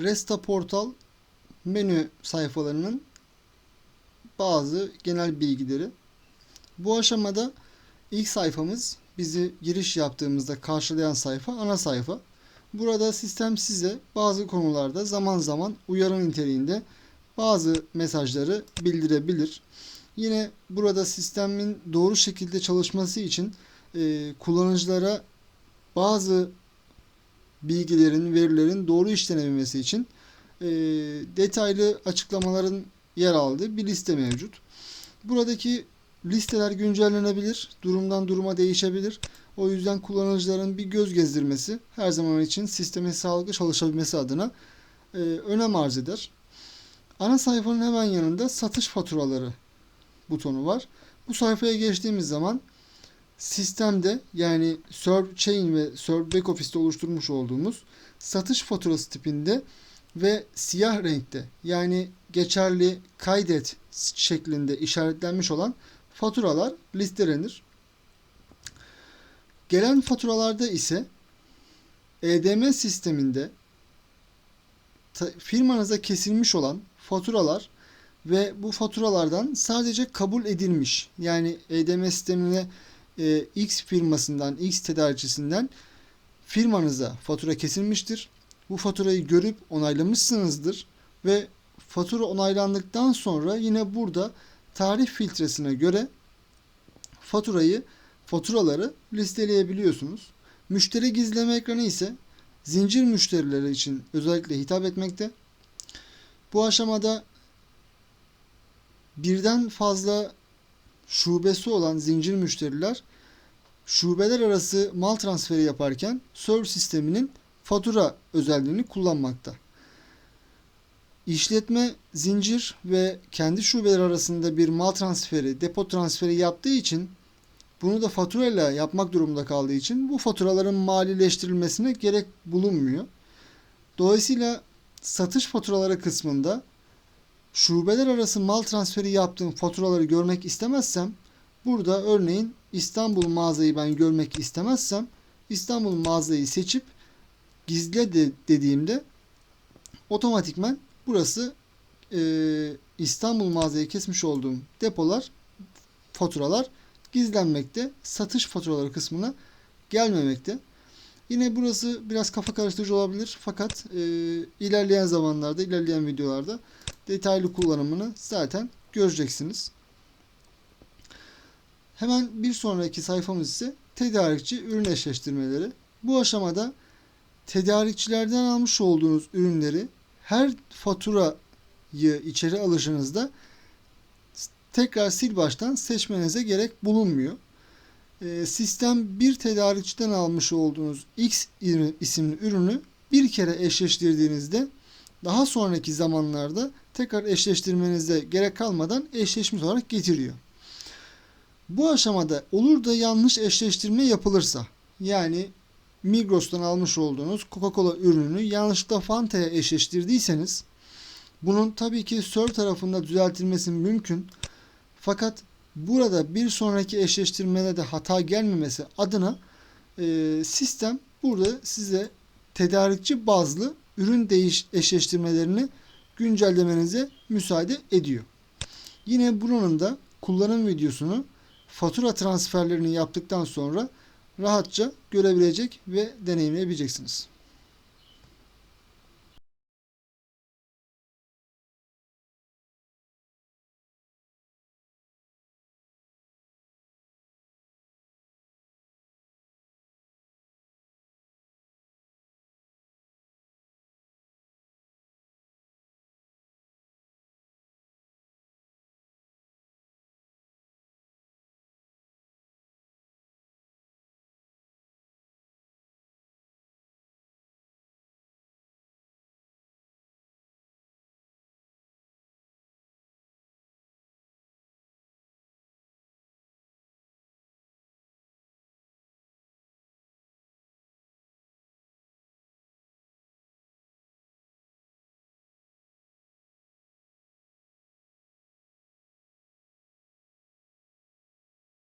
Resta Portal menü sayfalarının bazı genel bilgileri. Bu aşamada ilk sayfamız bizi giriş yaptığımızda karşılayan sayfa ana sayfa. Burada sistem size bazı konularda zaman zaman uyarı niteliğinde bazı mesajları bildirebilir. Yine burada sistemin doğru şekilde çalışması için e, kullanıcılara bazı bilgilerin, verilerin doğru işlenebilmesi için e, detaylı açıklamaların yer aldığı bir liste mevcut. Buradaki listeler güncellenebilir, durumdan duruma değişebilir. O yüzden kullanıcıların bir göz gezdirmesi her zaman için sistemin sağlıklı çalışabilmesi adına e, önem arz eder. Ana sayfanın hemen yanında satış faturaları butonu var. Bu sayfaya geçtiğimiz zaman sistemde yani Serve Chain ve Serve Back Office'te oluşturmuş olduğumuz satış faturası tipinde ve siyah renkte yani geçerli kaydet şeklinde işaretlenmiş olan faturalar listelenir. Gelen faturalarda ise EDM sisteminde firmanıza kesilmiş olan faturalar ve bu faturalardan sadece kabul edilmiş yani EDM sistemine e, X firmasından, X tedarikçisinden firmanıza fatura kesilmiştir. Bu faturayı görüp onaylamışsınızdır ve fatura onaylandıktan sonra yine burada tarih filtresine göre faturayı faturaları listeleyebiliyorsunuz. Müşteri gizleme ekranı ise zincir müşterileri için özellikle hitap etmekte. Bu aşamada birden fazla şubesi olan zincir müşteriler şubeler arası mal transferi yaparken serv sisteminin fatura özelliğini kullanmakta. İşletme zincir ve kendi şubeler arasında bir mal transferi, depo transferi yaptığı için bunu da faturayla yapmak durumunda kaldığı için bu faturaların malileştirilmesine gerek bulunmuyor. Dolayısıyla satış faturaları kısmında şubeler arası mal transferi yaptığım faturaları görmek istemezsem burada örneğin İstanbul mağazayı ben görmek istemezsem İstanbul mağazayı seçip gizle de dediğimde otomatikman burası e, İstanbul mağazayı kesmiş olduğum depolar faturalar gizlenmekte. Satış faturaları kısmına gelmemekte. Yine burası biraz kafa karıştırıcı olabilir fakat e, ilerleyen zamanlarda, ilerleyen videolarda detaylı kullanımını zaten göreceksiniz. Hemen bir sonraki sayfamız ise tedarikçi ürün eşleştirmeleri. Bu aşamada tedarikçilerden almış olduğunuz ürünleri her faturayı içeri alışınızda tekrar sil baştan seçmenize gerek bulunmuyor. Ee, sistem bir tedarikçiden almış olduğunuz X isimli ürünü bir kere eşleştirdiğinizde daha sonraki zamanlarda tekrar eşleştirmenize gerek kalmadan eşleşmiş olarak getiriyor. Bu aşamada olur da yanlış eşleştirme yapılırsa yani Migros'tan almış olduğunuz Coca-Cola ürününü yanlışlıkla Fanta'ya eşleştirdiyseniz bunun tabii ki Serve tarafında düzeltilmesi mümkün. Fakat burada bir sonraki eşleştirmede de hata gelmemesi adına e, sistem burada size tedarikçi bazlı ürün değiş eşleştirmelerini güncellemenize müsaade ediyor. Yine bunun da kullanım videosunu fatura transferlerini yaptıktan sonra rahatça görebilecek ve deneyimleyebileceksiniz.